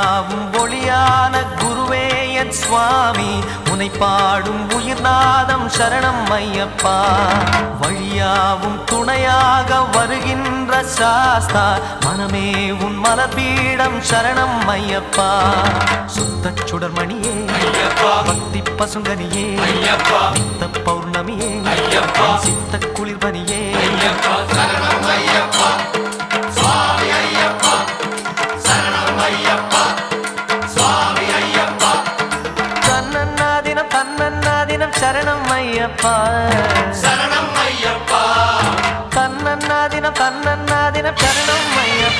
ஒளியாவும் ஒளியான குருவே என் சுவாமி உனை பாடும் உயிர்நாதம் சரணம் ஐயப்பா. வழியாவும் துணையாக வருகின்ற சாஸ்தா மனமே உன் மலர்பீடம் சரணம் ஐயப்பா. சுத்த சுடர்மணியே பக்தி பசுங்கனியே நித்த பௌர்ணமியே சித்த குளிர்பனியே. சரணம் ஐயப்பா. சரணம் ஐயப்பா. கண்ணன்னாதினம் கண்ணன்னாதினம் சரணம் ஐயப்பா.